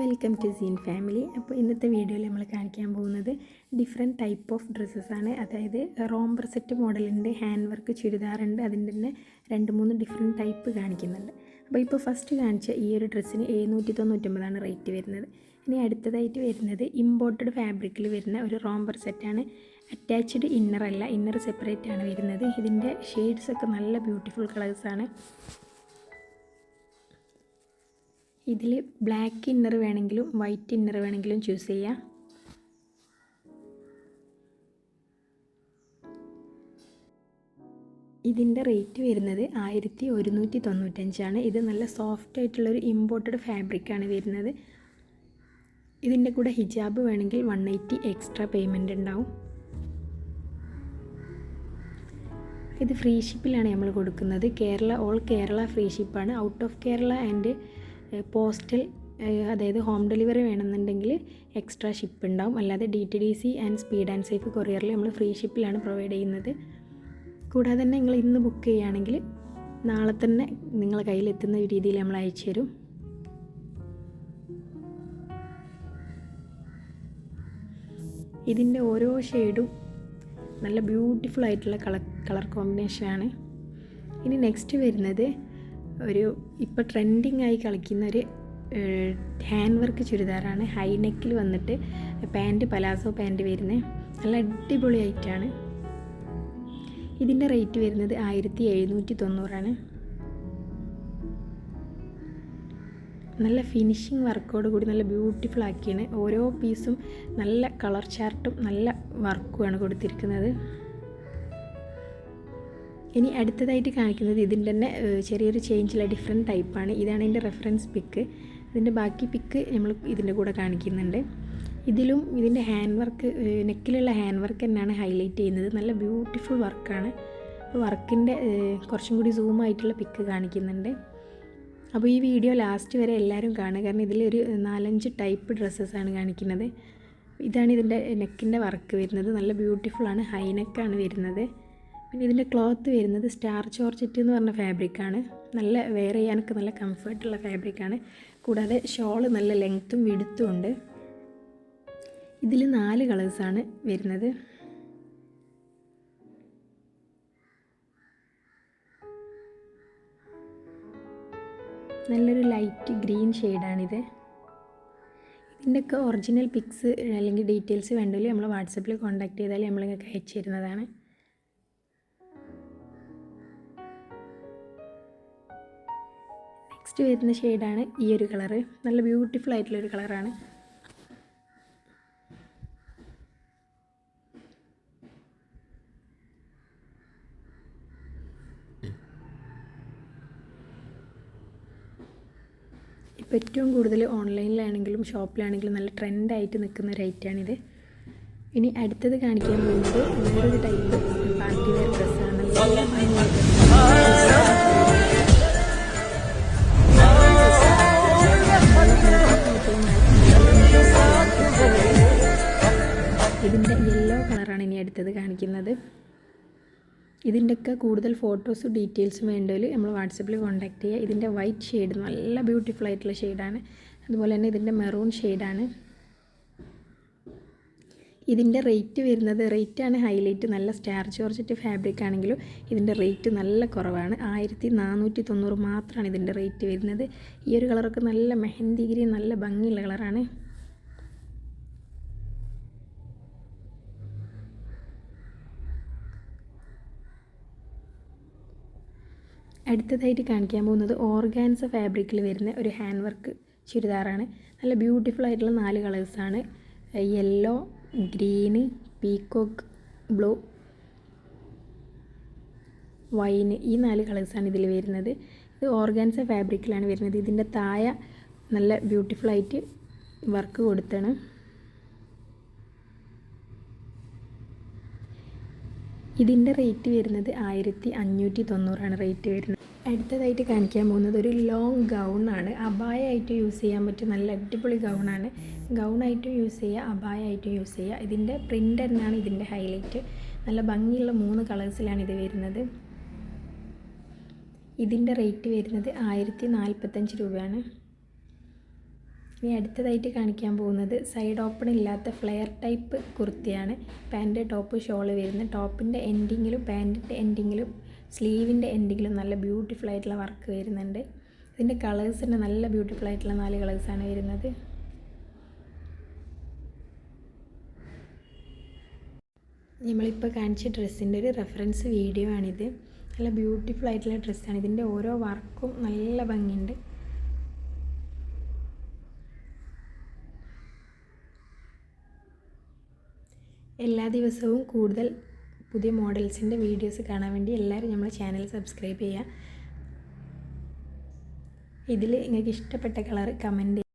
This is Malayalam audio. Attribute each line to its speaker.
Speaker 1: വെൽക്കം ടു സീൻ ഫാമിലി അപ്പോൾ ഇന്നത്തെ വീഡിയോയിൽ നമ്മൾ കാണിക്കാൻ പോകുന്നത് ഡിഫറെന്റ് ടൈപ്പ് ഓഫ് ഡ്രസ്സസ്സാണ് അതായത് റോംബർ സെറ്റ് മോഡലുണ്ട് ഹാൻഡ് വർക്ക് ചുരിദാറുണ്ട് അതിന്റെ തന്നെ രണ്ട് മൂന്ന് ഡിഫറെന്റ് ടൈപ്പ് കാണിക്കുന്നുണ്ട്. അപ്പോൾ ഇപ്പോൾ ഫസ്റ്റ് കാണിച്ച ഈ ഒരു ഡ്രസ്സിന് എഴുന്നൂറ്റി തൊണ്ണൂറ്റൊമ്പതാണ് റേറ്റ് വരുന്നത്. ഇനി അടുത്തതായിട്ട് വരുന്നത് ഇമ്പോർട്ടഡ് ഫാബ്രിക്കിൽ വരുന്ന ഒരു റോംബർ സെറ്റാണ് അറ്റാച്ച്ഡ് ഇന്നർ അല്ല ഇന്നർ സെപ്പറേറ്റ് ആണ് വരുന്നത്. ഇതിന്റെ ഷെയ്ഡ്സ് ഒക്കെ നല്ല ബ്യൂട്ടിഫുൾ കളേഴ്സാണ് ഇതിൽ ബ്ലാക്ക് ഇന്നർ വേണമെങ്കിലും വൈറ്റ് ഇന്നർ വേണമെങ്കിലും ചൂസ് ചെയ്യാം. ഇതിന്റെ റേറ്റ് വരുന്നത് ആയിരത്തി ഒരുന്നൂറ്റി തൊണ്ണൂറ്റഞ്ചാണ് ഇത് നല്ല സോഫ്റ്റ് ആയിട്ടുള്ളൊരു ഇമ്പോർട്ടഡ് ഫാബ്രിക്കാണ് വരുന്നത്. ഇതിന്റെ കൂടെ ഹിജാബ് വേണമെങ്കിൽ വൺ എയ്റ്റി എക്സ്ട്രാ പേയ്മെന്റ് ഉണ്ടാവും. ഇത് ഫ്രീ ഷിപ്പിലാണ് നമ്മൾ കൊടുക്കുന്നത്. Kerala all Kerala free ഷിപ്പാണ് out of Kerala and postal അതായത് ഹോം ഡെലിവറി വേണമെന്നുണ്ടെങ്കിൽ എക്സ്ട്രാ ഷിപ്പ് ഉണ്ടാവും അല്ലാതെ D T D C and speed and safe കൊറിയറിൽ നമ്മൾ ഫ്രീ ഷിപ്പിലാണ് പ്രൊവൈഡ് ചെയ്യുന്നത്. കൂടാതെ തന്നെ നിങ്ങൾ ഇന്ന് ബുക്ക് ചെയ്യുകയാണെങ്കിൽ നാളെ തന്നെ നിങ്ങൾ കയ്യിലെത്തുന്ന രീതിയിൽ നമ്മൾ അയച്ചു തരും. ഇതിന്റെ ഓരോ ഷെയ്ഡും നല്ല ബ്യൂട്ടിഫുൾ ആയിട്ടുള്ള കളർ കളർ കോമ്പിനേഷനാണ്. ഇനി നെക്സ്റ്റ് വരുന്നത് ഒരു ഇപ്പോൾ ട്രെൻഡിങ് ആയി കളിക്കുന്ന ഒരു ഹാൻഡ് വർക്ക് ചുരിദാറാണ്. ഹൈ നെക്കിൽ വന്നിട്ട് പാന്റ് പലാസോ പാന്റ് വരുന്നത് നല്ല അടിപൊളി ആയിട്ടാണ് ഇതിന്റെ റേറ്റ് വരുന്നത് ആയിരത്തി എഴുന്നൂറ്റി തൊണ്ണൂറാണ് നല്ല ഫിനിഷിങ് വർക്കോട് കൂടി നല്ല ബ്യൂട്ടിഫുൾ ആക്കിയാണ്. ഓരോ പീസും നല്ല കളർ ചാർട്ടും നല്ല വർക്കുമാണ് കൊടുത്തിരിക്കുന്നത്. ഇനി അടുത്തതായിട്ട് കാണിക്കുന്നത് ഇതിന്റെ തന്നെ ചെറിയൊരു ചേഞ്ചിലുള്ള ഡിഫറെന്റ് ടൈപ്പാണ് ഇതാണ് ഇതിന്റെ റെഫറൻസ് പിക്ക് ഇതിന്റെ ബാക്കി പിക്ക് നമ്മൾ ഇതിന്റെ കൂടെ കാണിക്കുന്നുണ്ട്. ഇതിലും ഇതിന്റെ ഹാൻഡ് വർക്ക് നെക്കിലുള്ള ഹാൻഡ് വർക്ക് തന്നെയാണ് ഹൈലൈറ്റ് ചെയ്യുന്നത്. നല്ല ബ്യൂട്ടിഫുൾ വർക്കാണ് വർക്കിന്റെ കുറച്ചും കൂടി സൂം ആയിട്ടുള്ള പിക്ക് കാണിക്കുന്നുണ്ട്. അപ്പോൾ ഈ വീഡിയോ ലാസ്റ്റ് വരെ എല്ലാവരും കാണുക. കാരണം ഇതിലൊരു നാലഞ്ച് ടൈപ്പ് ഡ്രസ്സസ്സാണ് കാണിക്കുന്നത്. ഇതാണ് ഇതിന്റെ നെക്കിന്റെ വർക്ക് വരുന്നത്. നല്ല ബ്യൂട്ടിഫുള്ളാണ് ഹൈ നെക്കാണ് വരുന്നത്. പിന്നെ ഇതിന്റെ ക്ലോത്ത് വരുന്നത് സ്റ്റാർ ചോർജറ്റ് എന്ന് പറഞ്ഞ ഫാബ്രിക്കാണ് നല്ല വെയർ ചെയ്യാനൊക്കെ നല്ല കംഫർട്ടുള്ള ഫാബ്രിക്കാണ് കൂടാതെ ഷോൾ നല്ല ലെങ്ത്തും വിടുത്തും ഉണ്ട്. ഇതിൽ നാല് കളേഴ്സാണ് വരുന്നത്. നല്ലൊരു ലൈറ്റ് ഗ്രീൻ ഷെയ്ഡാണിത് ഇതിന്റെയൊക്കെ ഒറിജിനൽ പിക്സ് അല്ലെങ്കിൽ ഡീറ്റെയിൽസ് വേണ്ടെങ്കിൽ നമ്മൾ വാട്സപ്പിൽ കോൺടാക്ട് ചെയ്താൽ നമ്മൾ നിങ്ങൾക്ക് അയച്ചു തരുന്നതാണ്. നെക്സ്റ്റ് വരുന്ന ഷെയ്ഡാണ് ഈ ഒരു കളറ്. നല്ല ബ്യൂട്ടിഫുൾ ആയിട്ടുള്ളൊരു കളറാണ്. ഇപ്പോൾ ഏറ്റവും കൂടുതൽ ഓൺലൈനിലാണെങ്കിലും ഷോപ്പിലാണെങ്കിലും നല്ല ട്രെൻഡായിട്ട് നിൽക്കുന്ന ഒരു ഐറ്റാണിത് ഇനി അടുത്തത് കാണിക്കാൻ പോകുന്നത് വേറൊരു ടൈപ്പ് പാർട്ടി വെയർ ഡ്രസ്സാണ്. ഇതിന്റെയൊക്കെ കൂടുതൽ ഫോട്ടോസും ഡീറ്റെയിൽസും വേണ്ടതിൽ നമ്മൾ വാട്സപ്പിൽ കോൺടാക്ട് ചെയ്യുക. ഇതിന്റെ വൈറ്റ് ഷെയ്ഡ് നല്ല ബ്യൂട്ടിഫുൾ ആയിട്ടുള്ള ഷെയ്ഡാണ് അതുപോലെ തന്നെ ഇതിന്റെ മെറൂൺ ഷെയ്ഡാണ് ഇതിന്റെ റേറ്റ് വരുന്നത് റേറ്റാണ് ഹൈലൈറ്റ് നല്ല സ്റ്റാർ ജോർജറ്റ് ഫാബ്രിക് ആണെങ്കിലും ഇതിന്റെ റേറ്റ് നല്ല കുറവാണ്. ആയിരത്തി നാനൂറ്റി തൊണ്ണൂറ് മാത്രമാണ് ഇതിന്റെ റേറ്റ് വരുന്നത്. ഈ ഒരു കളറൊക്കെ നല്ല മെഹന്തി ഗ്രീൻ നല്ല ഭംഗിയുള്ള കളറാണ് അടുത്തതായിട്ട് കാണിക്കാൻ പോകുന്നത് ഓർഗാൻസ ഫാബ്രിക്കിൽ വരുന്ന ഒരു ഹാൻഡ് വർക്ക് ചുരിദാറാണ്. നല്ല ബ്യൂട്ടിഫുൾ ആയിട്ടുള്ള നാല് കളേഴ്സാണ് yellow green peacock blue wine ഈ നാല് കളേഴ്സാണ് ഇതിൽ വരുന്നത്. ഇത് ഓർഗാൻസ ഫാബ്രിക്കിലാണ് വരുന്നത്. ഇതിന്റെ താഴെ നല്ല ബ്യൂട്ടിഫുൾ ആയിട്ട് വർക്ക് കൊടുത്താണ്. ഇതിന്റെ റേറ്റ് വരുന്നത് ആയിരത്തി അഞ്ഞൂറ്റി തൊണ്ണൂറാണ് റേറ്റ് വരുന്നത് അടുത്തതായിട്ട് കാണിക്കാൻ പോകുന്നത് ഒരു ലോങ് ഗൗണാണ് അബായായിട്ട് യൂസ് ചെയ്യാൻ പറ്റിയ നല്ല അടിപൊളി ഗൗണാണ് ഗൗണായിട്ടും യൂസ് ചെയ്യുക ആയിട്ട് യൂസ് ചെയ്യുക. ഇതിന്റെ പ്രിന്റ് തന്നെയാണ് ഇതിന്റെ ഹൈലൈറ്റ് നല്ല ഭംഗിയുള്ള മൂന്ന് കളേഴ്സിലാണ് ഇത് വരുന്നത്. ഇതിന്റെ റേറ്റ് വരുന്നത് ആയിരത്തി നാൽപ്പത്തഞ്ച് രൂപയാണ്. ഇനി അടുത്തതായിട്ട് കാണിക്കാൻ പോകുന്നത് സൈഡ് ഓപ്പൺ ഇല്ലാത്ത ഫ്ലെയർ ടൈപ്പ് കുർത്തിയാണ്. പാന്റ് ടോപ്പ് ഷോൾ വരുന്നത്. ടോപ്പിന്റെ എൻഡിങ്ങിലും പാന്റിന്റെ എൻഡിങ്ങിലും സ്ലീവിന്റെ എൻഡിങ്ങിലും നല്ല ബ്യൂട്ടിഫുൾ ആയിട്ടുള്ള വർക്ക് വരുന്നുണ്ട്. ഇതിന്റെ കളേഴ്സ് തന്നെ നല്ല ബ്യൂട്ടിഫുൾ ആയിട്ടുള്ള നാല് കളേഴ്സാണ് വരുന്നത്. നമ്മളിപ്പോൾ കാണിച്ച ഡ്രസ്സിന്റെ ഒരു റെഫറൻസ് വീഡിയോ ആണിത്. നല്ല ബ്യൂട്ടിഫുൾ ആയിട്ടുള്ള ഡ്രസ്സാണ്. ഇതിന്റെ ഓരോ വർക്കും നല്ല ഭംഗിയുണ്ട്. എല്ലാ ദിവസവും കൂടുതൽ പുതിയ മോഡൽസിന്റെ വീഡിയോസ് കാണാൻ വേണ്ടി എല്ലാവരും നമ്മളെ ചാനൽ സബ്സ്ക്രൈബ് ചെയ്യുക. ഇതിൽ നിങ്ങൾക്ക് ഇഷ്ടപ്പെട്ട കളർ കമന്റ്